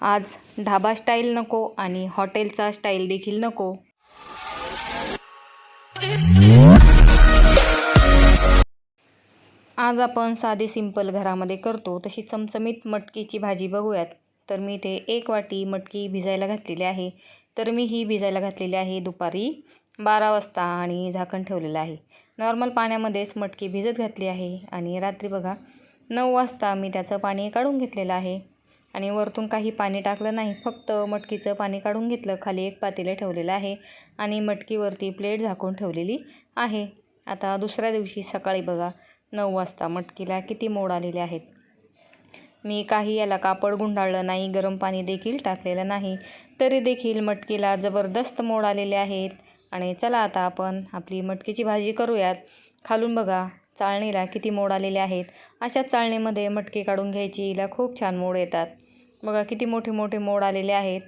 आज ढाबा स्टाईल नको आणि हॉटेलचा स्टाईल देखील नको. आज आपण साधी सिंपल घरामध्ये करतो तशी चमचमीत मटकीची भाजी बघूयात. तर मी इथे एक वाटी मटकी भिजायला घातलेली आहे. तर मी ही भिजायला घातलेली आहे दुपारी बारा वाजता आणि झाकण ठेवलेलं आहे. नॉर्मल पाण्यामध्येच मटकी भिजत घातली आहे आणि रात्री बघा नऊ वाजता मी त्याचं पाणी काढून घेतलेलं आहे. आणि वरतून काही पाणी टाकलं नाही. फक्त मटकीचं पाणी काढून घेतलं. खाली एक पातेलं ठेवलेलं आहे आणि मटकीवरती प्लेट झाकून ठेवलेली आहे. आता दुसऱ्या दिवशी सकाळी बघा नऊ वाजता मटकीला किती मोड आलेले आहेत. मी काही याला कापड गुंडाळलं नाही गरम पाणी देखील टाकलेलं नाही. तरी देखील मटकीला जबरदस्त मोड आलेले आहेत. आणि चला आता आपण आपली मटकीची भाजी करूयात. खालून बघा चाळणीला किती मोड आलेले आहेत. अशा चाळणीमध्ये मटकी काढून घ्यायची हिला खूप छान मोड येतात. बघा किती मोठे मोठे मोड आलेले आहेत.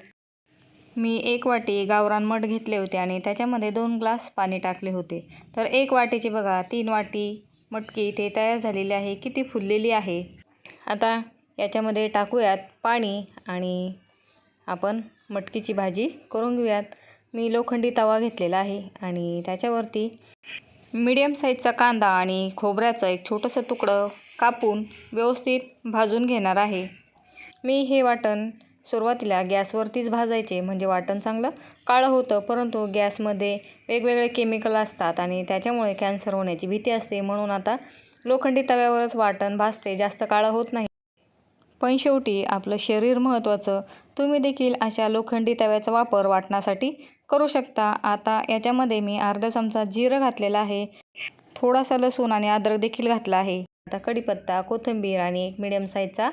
मी एक वाटी गावरान मठ घेतले होते आणि त्याच्यामध्ये दोन ग्लास पाणी टाकले होते. तर एक वाटीचे बघा तीन वाटी मटकी इथे तयार झालेली आहे. किती फुललेली आहे. आता याच्यामध्ये टाकूयात पाणी आणि आपण मटकीची भाजी करून घेऊयात. मी लोखंडी तवा घेतलेला आहे आणि त्याच्यावरती मीडियम साईजचा कांदा आणि खोबऱ्याचं एक छोटंसं तुकडं कापून व्यवस्थित भाजून घेणार आहे. मी हे वाटण सुरुवातीला गॅसवरतीच भाजायचे म्हणजे वाटण चांगलं काळं होतं परंतु गॅसमध्ये वेगवेगळे केमिकल असतात आणि त्याच्यामुळे कॅन्सर होण्याची भीती असते. म्हणून आता लोखंडी तव्यावरच वाटण भाजते जास्त काळं होत नाही. पण शेवटी आपलं शरीर महत्त्वाचं. तुम्ही देखील अशा लोखंडी तव्याचा वापर वाटण्यासाठी करू शकता. आता याच्यामध्ये मी अर्धा चमचा जिरं घातलेला आहे. थोडासा लसूण आणि अद्रक देखील घातला आहे. आता कढीपत्ता कोथिंबीर आणि एक मिडियम साईजचा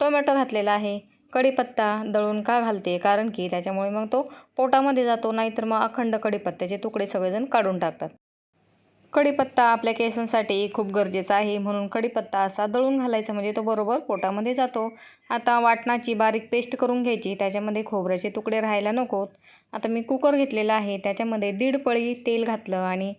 टोमॅटो घातलेला आहे. कढीपत्ता दळून का घालते? कारण की त्याच्यामुळे मग तो पोटामध्ये जातो नाहीतर मग अखंड कढीपत्त्याचे तुकडे सगळेजण काढून टाकतात. कढीपत्ता आपल्या केसांसाठी खूप गरजेचा आहे. म्हणून कढीपत्ता असा दळून घालायचा म्हणजे तो बरोबर पोटामध्ये जातो. आता वाटणाची बारीक पेस्ट करून घ्यायची. त्याच्यामध्ये खोबऱ्याचे तुकडे राहायला नकोत आता मी कुकर घेतलेला आहे. त्याच्यामध्ये दीड पळी तेल घातलं आणि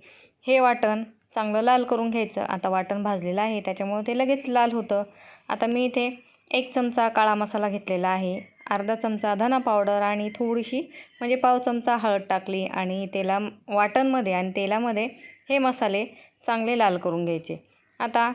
हे वाटण चांगलं लाल करून घ्यायचं. आता वाटण भाजलेलं आहे. त्याच्यामुळे ते लगेच लाल होतं. आता मी इथे एक चमचा काळा मसाला घेतलेला आहे. अर्धा चमचा धना पावडर आणि थोडीशी म्हणजे पाव चमचा हळद टाकली आणि तेला वाटणमध्ये आणि तेलामध्ये हे मसाले चांगले लाल करून घ्यायचे. आता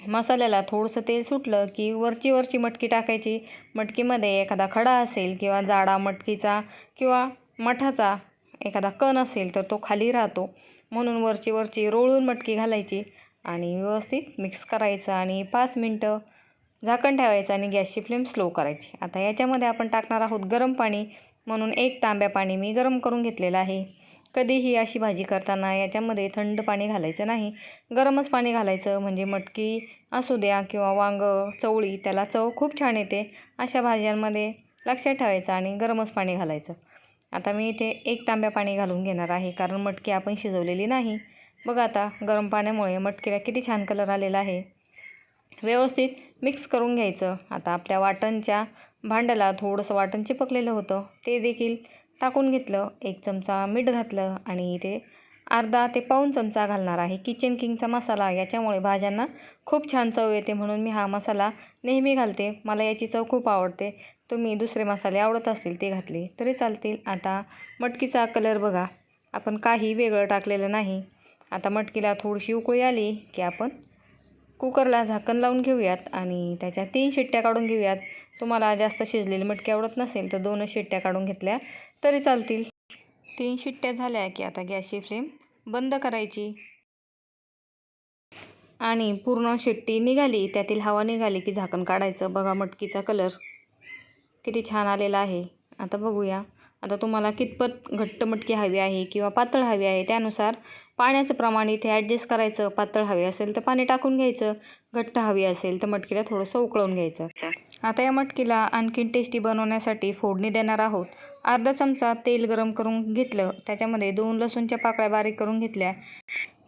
मसाल्याला थोडंसं तेल सुटलं की वरची वरची मटकी टाकायची. मटकीमध्ये एखादा खडा असेल किंवा जाडा मटकीचा किंवा मठाचा एखादा कण असेल तर तो खाली राहतो. म्हणून वरची वरची रोळून मटकी घालायची आणि व्यवस्थित मिक्स करायचं आणि पाच मिनटं झाकण ठेवायचं आणि गॅसची फ्लेम स्लो करायची. आता याच्यामध्ये आपण टाकणार आहोत गरम पाणी. म्हणून एक तांब्या पाणी मी गरम करून घेतलेलं आहे. कधीही अशी भाजी करताना याच्यामध्ये थंड पाणी घालायचं नाही. गरमच पाणी घालायचं म्हणजे मटकी असू द्या किंवा वांगं चवळी त्याला चव खूप छान येते. अशा भाज्यांमध्ये लक्षात ठेवायचं आणि गरमच पाणी घालायचं. आता मी इथे एक तांब्या पाणी घालून घेणार आहे कारण मटकी आपण शिजवलेली नाही. बघा आता गरम पाण्यामुळे मटकीला किती छान कलर आलेला आहे. व्यवस्थित मिक्स करून घ्यायचं. आता आपल्या वाटणच्या भांड्याला थोडंसं वाटण चिपकलेलं होतं. ते देखील टाकून घेतलं. एक चमचा मीठ घातलं आणि इथे अर्धा ते पाऊण चमचा घालणार आहे. किचन किंगचा मसाला याच्यामुळे भाज्यांना खूप छान चव येते म्हणून मी हा मसाला नेहमी घालते. मला याची चव खूप आवडते. तुम्ही दुसरे मसाले आवडत असतील ते घातले तरी चालतील. आता मटकीचा कलर बघा. आपण काही वेगळं टाकलेलं नाही. आता मटकीला थोडीशी उकळी आली की आपण कुकरला झाकण लावून घेऊयात आणि त्याच्या तीन शिट्ट्या काढून घेऊयात. तुम्हाला जास्त शिजलेली मटकी आवडत नसेल तर दोनच शिट्ट्या काढून घेतल्या तरी चालतील. तीन शिट्ट्या झाल्या की आता गॅसची फ्लेम बंद करायची. आणि पूर्ण शिट्टी निघाली त्यातील हवा निघाली की झाकण काढायचं. बघा मटकीचा कलर किती छान आलेला आहे. आता बघूया. आता तुम्हाला कितपत घट्ट मटकी हवी आहे किंवा पातळ हवी आहे त्यानुसार पाण्याचं प्रमाण इथे ॲडजस्ट करायचं. पातळ हवी असेल तर पाणी टाकून घ्यायचं. घट्ट हवी असेल तर मटकीला थोडंसं उकळून घ्यायचं. आता या मटकीला आणखीन टेस्टी बनवण्यासाठी फोडणी देणार आहोत. अर्धा चमचा तेल गरम करून घेतलं. त्याच्यामध्ये दोन लसूणच्या पाकळ्या बारीक करून घेतल्या.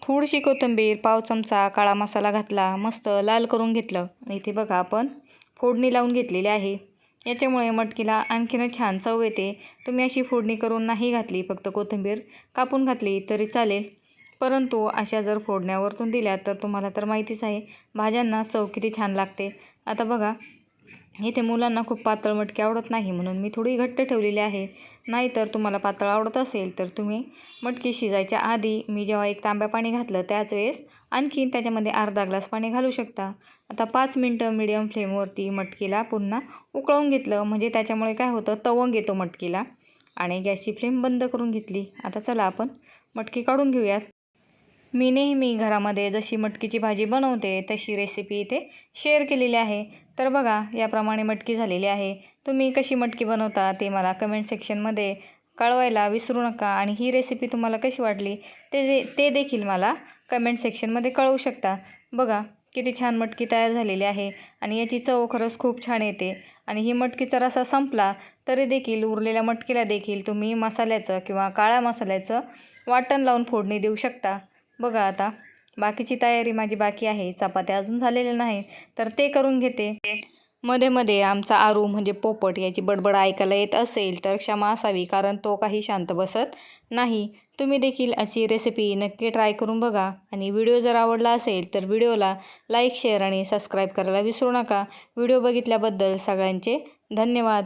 थोडीशी कोथिंबीर पाव चमचा काळा मसाला घातला. मस्त लाल करून घेतलं. इथे बघा आपण फोडणी लावून घेतलेली आहे. याच्यामुळे मटकीला आणखीनच छान चव येते. तुम्ही अशी फोडणी करून नाही घातली फक्त कोथिंबीर कापून घातली तरी चालेल. परंतु अशा जर फोडण्यावरतून दिल्या तर तुम्हाला तर माहितीच आहे भाज्यांना चव किती छान लागते. आता बघा इथे मुलांना खूप पातळ मटकी आवडत नाही म्हणून मी थोडी घट्ट ठेवलेली आहे. नाहीतर तुम्हाला पातळ आवडत असेल तर तुम्ही मटकी शिजायच्या आधी मी जेव्हा एक तांब्या पाणी घातलं त्याच वेळेस आणखीन त्याच्यामध्ये अर्धा ग्लास पाणी घालू शकता. आता पाच मिनटं मिडियम फ्लेमवरती मटकीला पुन्हा उकळवून घेतलं. म्हणजे त्याच्यामुळे काय होतं तवंग येतो मटकीला. आणि गॅसची फ्लेम बंद करून घेतली. आता चला आपण मटकी काढून घेऊयात. मी नेहमी घरामध्ये जशी मटकीची भाजी बनवते तशी रेसिपी इथे शेअर केलेली आहे. तर बघा याप्रमाणे मटकी झालेली आहे. तुम्ही कशी मटकी बनवता ते मला कमेंट सेक्शनमध्ये कळवायला विसरू नका आणि ही रेसिपी तुम्हाला कशी वाटली ते दे ते देखील मला कमेंट सेक्शनमध्ये कळवू शकता. बघा किती छान मटकी तयार झालेली आहे आणि याची चव खरंच खूप छान येते आणि ही मटकीचा रसा संपला तरी देखील उरलेल्या मटकीला देखील तुम्ही मसाल्याचं किंवा काळ्या मसाल्याचं वाटण लावून फोडणी देऊ शकता. बघा आता. बाकीची तयारी माझी बाकी आहे. चपात्या अजून झालेल्या नाही तर ते करून घेते. मध्ये मध्ये आमचा आरू म्हणजे पोपट याची बडबड ऐकायला येत असेल तर क्षमा असावी कारण तो काही शांत बसत नाही. तुम्ही देखील अशी रेसिपी नक्की ट्राय करून बघा. आणि व्हिडिओ जर आवडला असेल तर व्हिडिओला लाईक शेअर आणि सबस्क्राईब करायला विसरू नका. व्हिडिओ बघितल्याबद्दल सगळ्यांचे धन्यवाद.